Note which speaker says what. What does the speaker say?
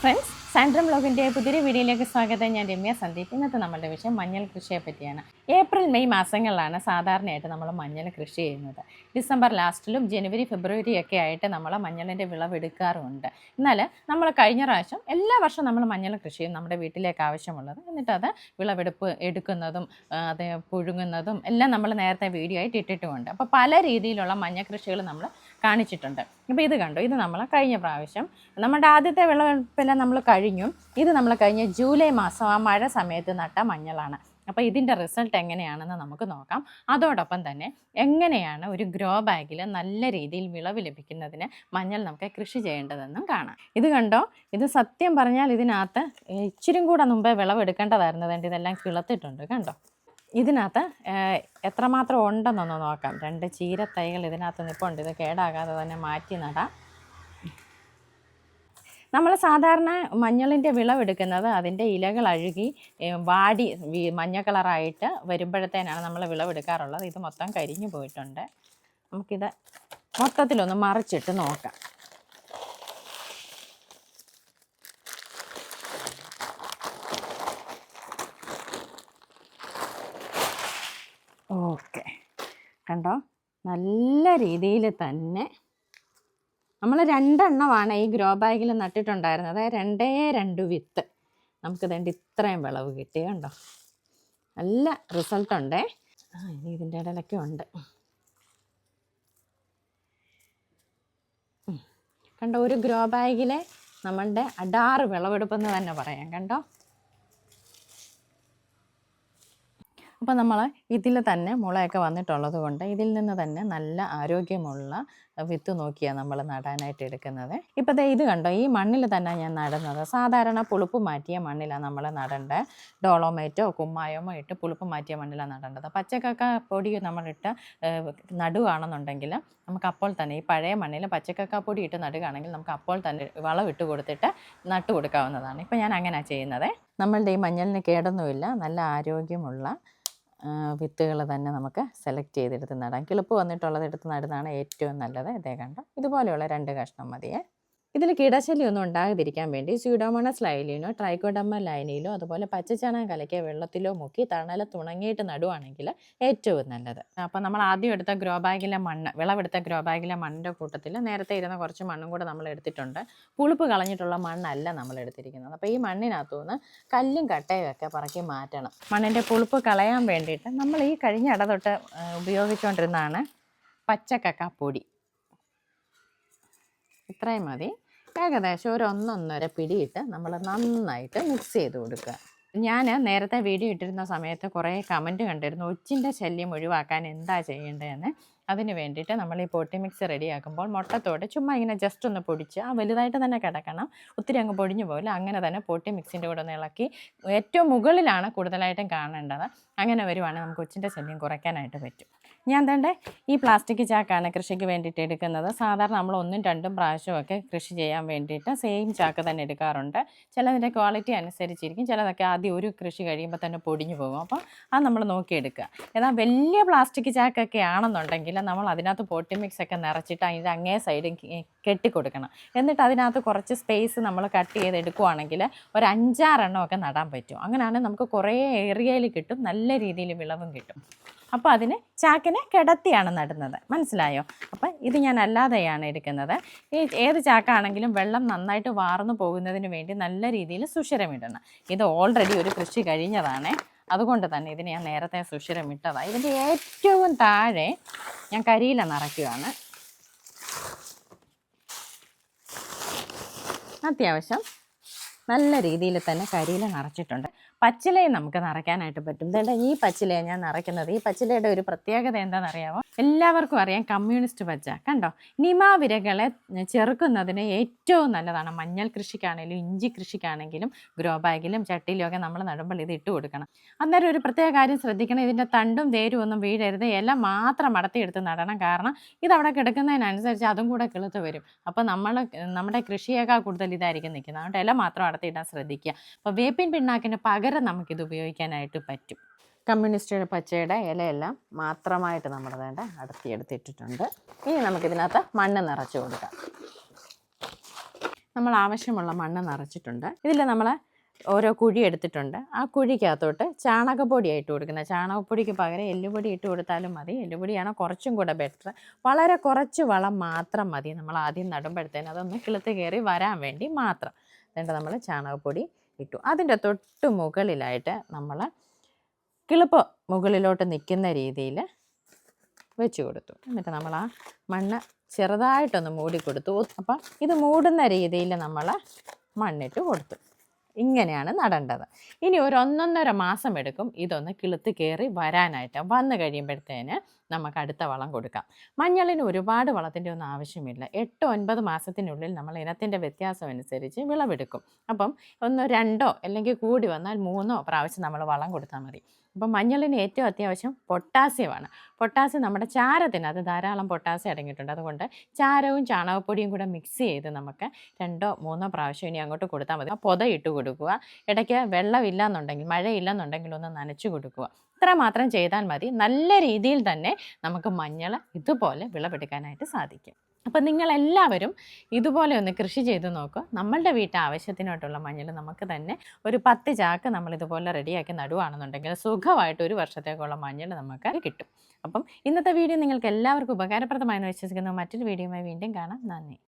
Speaker 1: thanks. സാൻഡ്രം ബ്ലോഗിന്റെ പുതിയൊരു വീഡിയോയിലേക്ക് സ്വാഗതം. ഞാൻ രമ്യ സന്ദീപ്. ഇന്നത്തെ നമ്മുടെ വിഷയം മഞ്ഞൾ കൃഷിയെ പറ്റിയാണ് ഏപ്രിൽ മെയ് മാസങ്ങളിലാണ് സാധാരണയായിട്ട് നമ്മൾ മഞ്ഞൾ കൃഷി ചെയ്യുന്നത്. ഡിസംബർ ലാസ്റ്റിലും ജനുവരി ഫെബ്രുവരി ഒക്കെ ആയിട്ട് നമ്മൾ മഞ്ഞളിന്റെ വിളവെടുക്കാറുമുണ്ട് എന്നാൽ നമ്മൾ കഴിഞ്ഞ പ്രാവശ്യം എല്ലാ വർഷവും നമ്മൾ മഞ്ഞൾ കൃഷിയും നമ്മുടെ വീട്ടിലേക്ക് ആവശ്യമുള്ളത്. എന്നിട്ട് അത് വിളവെടുപ്പ് എടുക്കുന്നതും അത് പുഴുങ്ങുന്നതും എല്ലാം നമ്മൾ നേരത്തെ വീഡിയോ ആയിട്ട് ഇട്ടിട്ടുമുണ്ട്. അപ്പോൾ പല രീതിയിലുള്ള മഞ്ഞ കൃഷികൾ നമ്മൾ കാണിച്ചിട്ടുണ്ട്. അപ്പോൾ ഇത് കണ്ടു. ഇത് നമ്മൾ കഴിഞ്ഞ പ്രാവശ്യം നമ്മുടെ ആദ്യത്തെ വിളവെടുപ്പെല്ലാം നമ്മൾ കഴിഞ്ഞു ഇത് നമ്മൾ കഴിഞ്ഞ ജൂലൈ മാസം ആ മഴ സമയത്ത് നട്ട മഞ്ഞളാണ്. അപ്പോൾ ഇതിന്റെ റിസൾട്ട് എങ്ങനെയാണെന്ന് നമുക്ക് നോക്കാം. അതോടൊപ്പം തന്നെ എങ്ങനെയാണ് ഒരു ഗ്രോ ബാഗിൽ നല്ല രീതിയിൽ വിളവ് ലഭിക്കുന്നതിന് മഞ്ഞൾ നമുക്ക് കൃഷി ചെയ്യേണ്ടതെന്നും കാണാം. ഇത് കണ്ടോ? ഇത് സത്യം പറഞ്ഞാൽ ഇതിനകത്ത് ഇച്ചിരി കൂടെ മുമ്പേ വിളവെടുക്കേണ്ടതായിരുന്നു വേണ്ടി ഇതെല്ലാം കിളത്തിട്ടുണ്ട് കണ്ടോ? ഇതിനകത്ത് എത്രമാത്രം ഉണ്ടെന്നൊന്ന് നോക്കാം. രണ്ട് ചീരത്തൈകൾ ഇതിനകത്ത് നിൽപ്പുണ്ട് ഇത് കേടാകാതെ തന്നെ മാറ്റി നടാം. നമ്മൾ സാധാരണ മഞ്ഞളിന്റെ വിളവെടുക്കുന്നത് അതിന്റെ ഇലകൾ അഴുകി വാടി മഞ്ഞ കളറായിട്ട് വരുമ്പോഴത്തേനാണ് നമ്മൾ വിളവെടുക്കാറുള്ളത്. ഇത് മൊത്തം കരിഞ്ഞു പോയിട്ടുണ്ട്. നമുക്കിത് മൊത്തത്തിലൊന്ന് മറിച്ചിട്ട് നോക്കാം. ഓക്കെ. കണ്ടോ? നല്ല രീതിയിൽ തന്നെ നമ്മൾ രണ്ടെണ്ണമാണ് ഈ ഗ്രോ ബാഗിൽ നട്ടിട്ടുണ്ടായിരുന്നത്. അതായത് രണ്ടേ രണ്ട് വിത്ത്. നമുക്ക് വേണ്ടി ഇത്രയും വിളവ് കിട്ടി കണ്ടോ നല്ല റിസൾട്ടുണ്ടേ ആ ഇനി ഇതിന്റെ ഇടയിലൊക്കെ ഉണ്ട്. കണ്ടോ ഒരു ഗ്രോ ബാഗിലെ നമ്മളുടെ അടാറ് വിളവെടുപ്പെന്ന് തന്നെ പറയാം. കണ്ടോ? അപ്പോൾ നമ്മൾ ഇതിൽ തന്നെ മുളയൊക്കെ വന്നിട്ടുള്ളത് കൊണ്ട് ഇതിൽ നിന്ന് തന്നെ നല്ല ആരോഗ്യമുള്ള വിത്ത് നോക്കിയാണ് നമ്മൾ നടാനായിട്ട് എടുക്കുന്നത്. ഇപ്പോൾ ദേ ഇത് കണ്ടോ? ഈ മണ്ണിൽ തന്നെ ഞാൻ നടുന്നത്. സാധാരണ പുളിപ്പ് മാറ്റിയ മണ്ണിലാണ് നമ്മൾ നടേണ്ടത് ഡോളോമേറ്റോ കുമ്മായമോ ഇട്ട് പുളിപ്പ് മാറ്റിയ മണ്ണിലാണ് നടേണ്ടത്. പച്ചക്കക്ക പൊടി നമ്മളിട്ട് നടുവാണെന്നുണ്ടെങ്കിൽ നമുക്ക് അപ്പോൾ തന്നെ ഈ പഴയ മണ്ണിൽ പച്ചക്കക്ക പൊടി ഇട്ട് നടുകയാണെങ്കിൽ നമുക്ക് അപ്പോൾ തന്നെ വളം ഇട്ട് കൊടുത്തിട്ട് നട്ടു കൊടുക്കാവുന്നതാണ്. ഇപ്പോൾ ഞാൻ അങ്ങനെയാണ് ചെയ്യുന്നത്. നമ്മളുടെ ഈ മഞ്ഞളിന് കേടൊന്നുമില്ല. നല്ല ആരോഗ്യമുള്ള വിത്തുകൾ തന്നെ നമുക്ക് സെലക്ട് ചെയ്തെടുത്ത് നടാം. കിളിപ്പ് വന്നിട്ടുള്ളത് എടുത്ത് നടുന്നതാണ് ഏറ്റവും നല്ലത്. ഇതേ കണ്ടോ? ഇതുപോലെയുള്ള രണ്ട് കഷ്ണം മതിയേ. ഇതിൽ കീടശല്യം ഒന്നും ഉണ്ടാകാതിരിക്കാൻ വേണ്ടി സ്യൂഡോമോണസ് ലൈലിനോ ട്രൈക്കോഡമ്മ ലൈനിലോ അതുപോലെ പച്ചച്ചാണകം കലക്കിയ വെള്ളത്തിലോ മുക്കി തണല തുണങ്ങിയിട്ട് നടുവാണെങ്കിൽ ഏറ്റവും നല്ലത്. അപ്പോൾ നമ്മൾ ആദ്യം എടുത്ത ഗ്രോ ബാഗിലെ മണ്ണ് വിളവെടുത്ത ഗ്രോ ബാഗിലെ മണ്ണിന്റെ കൂട്ടത്തിൽ നേരത്തെ ഇരുന്ന കുറച്ച് മണ്ണും കൂടെ നമ്മൾ എടുത്തിട്ടുണ്ട്. പുളിപ്പ് കളഞ്ഞിട്ടുള്ള മണ്ണല്ല നമ്മൾ എടുത്തിരിക്കുന്നത്. അപ്പോൾ ഈ മണ്ണിനകത്തുനിന്ന് കല്ലും കട്ടയും ഒക്കെ പറക്കി മാറ്റണം. മണ്ണിന്റെ പുളിപ്പ് കളയാൻ വേണ്ടിയിട്ട് നമ്മൾ ഈ കഴിഞ്ഞ ഇട തൊട്ട് ഉപയോഗിച്ചുകൊണ്ടിരുന്നതാണ് പച്ചക്കക്കാപ്പൊടി ഇത്രയും മതി. ഏകദേശം ഒരു ഒന്നൊന്നര പിടിയിട്ട് നമ്മൾ നന്നായിട്ട് മിക്സ് ചെയ്ത് കൊടുക്കുക. ഞാൻ നേരത്തെ വീഡിയോ ഇട്ടിരുന്ന സമയത്ത് കുറേ കമന്റ് കണ്ടിരുന്നു ഒച്ചിന്റെ ശല്യം ഒഴിവാക്കാൻ എന്താ ചെയ്യേണ്ടതെന്ന്? അതിന് വേണ്ടിയിട്ട് നമ്മൾ ഈ പൊട്ടി മിക്സ് റെഡിയാക്കുമ്പോൾ മുട്ടത്തോട് ചുമ്മാ ഇങ്ങനെ ജസ്റ്റ് ഒന്ന് പൊടിച്ച് ആ വലുതായിട്ട് തന്നെ കിടക്കണം. ഒത്തിരി അങ്ങ് പൊടിഞ്ഞു പോകില്ല അങ്ങനെ തന്നെ പൊട്ടി മിക്സിന്റെ കൂടെ ഒന്ന് ഇളക്കി ഏറ്റവും മുകളിലാണ് കൂടുതലായിട്ടും കാണേണ്ടത്. അങ്ങനെ വരുവാണെങ്കിൽ നമുക്ക് ഒച്ചിന്റെ ശല്യം കുറയ്ക്കാനായിട്ട് പറ്റും. ഞാൻ തേണ്ട ഈ പ്ലാസ്റ്റിക് ചാക്കാണ് കൃഷിക്ക് വേണ്ടിയിട്ട് എടുക്കുന്നത്. സാധാരണ നമ്മൾ ഒന്നും രണ്ടും പ്രാവശ്യമൊക്കെ കൃഷി ചെയ്യാൻ വേണ്ടിയിട്ട് സെയിം ചാക്ക് തന്നെ എടുക്കാറുണ്ട്. ചിലതിന്റെ ക്വാളിറ്റി അനുസരിച്ചിരിക്കും. ചിലതൊക്കെ ആദ്യം ഒരു കൃഷി കഴിയുമ്പോൾ തന്നെ പൊടിഞ്ഞു പോകും. അപ്പോൾ അത് നമ്മൾ നോക്കിയെടുക്കുക. എന്നാൽ വലിയ പ്ലാസ്റ്റിക് ചാക്കൊക്കെ ആണെന്നുണ്ടെങ്കിൽ നമ്മൾ അതിനകത്ത് പോട്ടി മിക്സ് ഒക്കെ നിറച്ചിട്ട് അതിന്റെ അങ്ങേ സൈഡ് കെട്ടിക്കൊടുക്കണം. എന്നിട്ട് അതിനകത്ത് കുറച്ച് സ്പേസ് നമ്മൾ കട്ട് ചെയ്ത് എടുക്കുവാണെങ്കിൽ ഒരു അഞ്ചാറെണ്ണമൊക്കെ നടാൻ പറ്റും. അങ്ങനെയാണെങ്കിൽ നമുക്ക് കുറേ ഏരിയയിൽ കിട്ടും. നല്ല രീതിയിൽ വിളവും കിട്ടും. അപ്പോൾ അതിന് ചാക്കിനെ കിടത്തിയാണ് നടുന്നത്. മനസ്സിലായോ? അപ്പം ഇത് ഞാൻ അല്ലാതെയാണ് എടുക്കുന്നത്. ഈ ഏത് ചാക്കാണെങ്കിലും വെള്ളം നന്നായിട്ട് വാർന്നു പോകുന്നതിന് വേണ്ടി നല്ല രീതിയിൽ സുഷിരമിടണം. ഇത് ഓൾറെഡി ഒരു കൃഷി കഴിഞ്ഞതാണ്. അതുകൊണ്ട് തന്നെ ഇതിന് ഞാൻ നേരത്തെ സുഷിരമിട്ടതാണ് ഇതിന്റെ ഏറ്റവും താഴെ ഞാൻ കരിയില നിറയ്ക്കുകയാണ് അത്യാവശ്യം നല്ല രീതിയിൽ തന്നെ കരിയില നിറച്ചിട്ടുണ്ട്. പച്ചിലയും നമുക്ക് നിറയ്ക്കാനായിട്ട് പറ്റും. ഇതേണ്ട ഈ പച്ചിലയെ ഞാൻ നിറയ്ക്കുന്നത്. ഈ പച്ചിലയുടെ ഒരു പ്രത്യേകത എന്താണെന്നറിയാമോ എല്ലാവർക്കും അറിയാം കമ്മ്യൂണിസ്റ്റ് പച്ച. കണ്ടോ? നിമാവിരകളെ ചെറുക്കുന്നതിന് ഏറ്റവും നല്ലതാണ്. മഞ്ഞൾ കൃഷിക്കാണെങ്കിലും ഇഞ്ചി കൃഷിക്കാണെങ്കിലും ഗ്രോ ബാഗിലും ചട്ടിയിലും ഒക്കെ നമ്മൾ നടുമ്പോൾ ഇത് ഇട്ട് കൊടുക്കണം. അന്നേരം ഒരു പ്രത്യേക കാര്യം ശ്രദ്ധിക്കണം. ഇതിന്റെ തണ്ടും വേരും ഒന്നും വീഴരുത്. ഇല മാത്രം അടത്തിയെടുത്ത് നടണം. കാരണം ഇത് അവിടെ കിടക്കുന്നതിനനുസരിച്ച് അതും കൂടെ കിളുത്ത് വരും. അപ്പോൾ നമ്മൾ നമ്മുടെ കൃഷിയേക്കാൾ കൂടുതൽ ഇതായിരിക്കും നിൽക്കുന്നത്. അതുകൊണ്ട് ഇല മാത്രം അടത്തിയിടാൻ ശ്രദ്ധിക്കുക. അപ്പോൾ വേപ്പിൻ പിണ്ണാക്കിന് പകരം നമുക്കിത് ഉപയോഗിക്കാനായിട്ട് പറ്റും. കമ്മ്യൂണിസ്റ്റ് പച്ചയുടെ ഇലയെല്ലാം മാത്രമായിട്ട് നമ്മൾ വേണ്ട എടുത്തിട്ടുണ്ട്. ഇനി നമുക്കിതിനകത്ത് മണ്ണ് നിറച്ച് കൊടുക്കാം. നമ്മൾ ആവശ്യമുള്ള മണ്ണ് നിറച്ചിട്ടുണ്ട്. ഇതിൽ നമ്മൾ ഓരോ കുഴി എടുത്തിട്ടുണ്ട്. ആ കുഴിക്കകത്തോട്ട് ചാണകപ്പൊടി ഇട്ട് കൊടുക്കുന്നത്. ചാണകപ്പൊടിക്ക് പകരം എല്ലുപൊടി ഇട്ട് കൊടുത്താലും മതി. എല്ലുപൊടിയാണ് കുറച്ചും കൂടെ ബെറ്റർ വളരെ കുറച്ച് വളം മാത്രം മതി. നമ്മൾ ആദ്യം നടുമ്പോഴത്തേന് അതൊന്ന് കിളുത്ത് കയറി വരാൻ വേണ്ടി മാത്രം. എന്നിട്ട് നമ്മൾ ചാണകപ്പൊടി ഇട്ടു. അതിന്റെ തൊട്ട് മുകളിലായിട്ട് നമ്മൾ കിളിപ്പ് മുകളിലോട്ട് നിൽക്കുന്ന രീതിയിൽ വെച്ച് കൊടുത്തു. എന്നിട്ട് നമ്മൾ ആ മണ്ണ് ചെറുതായിട്ടൊന്ന് മൂടി കൊടുത്തു. അപ്പം ഇത് മൂടുന്ന രീതിയിൽ നമ്മൾ മണ്ണിട്ട് കൊടുത്തു. ഇങ്ങനെയാണ് നടേണ്ടത്. ഇനി ഒരു ഒന്നൊന്നര മാസം എടുക്കും ഇതൊന്ന് കിളുത്ത് കയറി വരാനായിട്ട്. വന്നു കഴിയുമ്പോഴത്തേന് നമുക്ക് അടുത്ത വളം കൊടുക്കാം. മഞ്ഞളിന് ഒരുപാട് വളത്തിന്റെ ഒന്നും ആവശ്യമില്ല. എട്ട് ഒൻപത് മാസത്തിനുള്ളിൽ നമ്മൾ ഇനത്തിന്റെ വ്യത്യാസം അനുസരിച്ച് വിളവെടുക്കും. അപ്പം ഒന്ന് രണ്ടോ അല്ലെങ്കിൽ കൂടി വന്നാൽ മൂന്നോ പ്രാവശ്യം നമ്മൾ വളം കൊടുത്താൽ മതി. അപ്പം മഞ്ഞളിന് ഏറ്റവും അത്യാവശ്യം പൊട്ടാസ്യമാണ്. പൊട്ടാസ്യം നമ്മുടെ ചാരത്തിന് അത് ധാരാളം പൊട്ടാസ്യം അടങ്ങിയിട്ടുണ്ട്. അതുകൊണ്ട് ചാരവും ചാണകപ്പൊടിയും കൂടെ മിക്സ് ചെയ്ത് നമുക്ക് രണ്ടോ മൂന്നോ പ്രാവശ്യം ഇനി അങ്ങോട്ട് കൊടുത്താൽ മതി. പൊത ഇട്ട് കൊടുക്കുക. ഇടയ്ക്ക് വെള്ളമില്ല എന്നുണ്ടെങ്കിൽ മഴയില്ല ഒന്ന് നനച്ചു കൊടുക്കുക. ഇത്ര മാത്രം ചെയ്താൽ മതി. നല്ല രീതിയിൽ തന്നെ നമുക്ക് മഞ്ഞൾ ഇതുപോലെ വിളവെടുക്കാനായിട്ട് സാധിക്കും. അപ്പം നിങ്ങളെല്ലാവരും ഇതുപോലെ ഒന്ന് കൃഷി ചെയ്ത് നോക്കുക നമ്മളുടെ വീട്ടിൽ ആവശ്യത്തിനായിട്ടുള്ള മഞ്ഞൾ നമുക്ക് തന്നെ ഒരു പത്ത് ചാക്ക് നമ്മൾ ഇതുപോലെ റെഡിയാക്കി നടുവാണെന്നുണ്ടെങ്കിൽ സുഖമായിട്ട് ഒരു വർഷത്തേക്കുള്ള മഞ്ഞൾ നമുക്ക് കിട്ടും. അപ്പം ഇന്നത്തെ വീഡിയോ നിങ്ങൾക്ക് എല്ലാവർക്കും ഉപകാരപ്രദമായെന്ന് വിശ്വസിക്കുന്നു. മറ്റൊരു വീഡിയോയുമായി വീണ്ടും കാണാം. നന്ദി.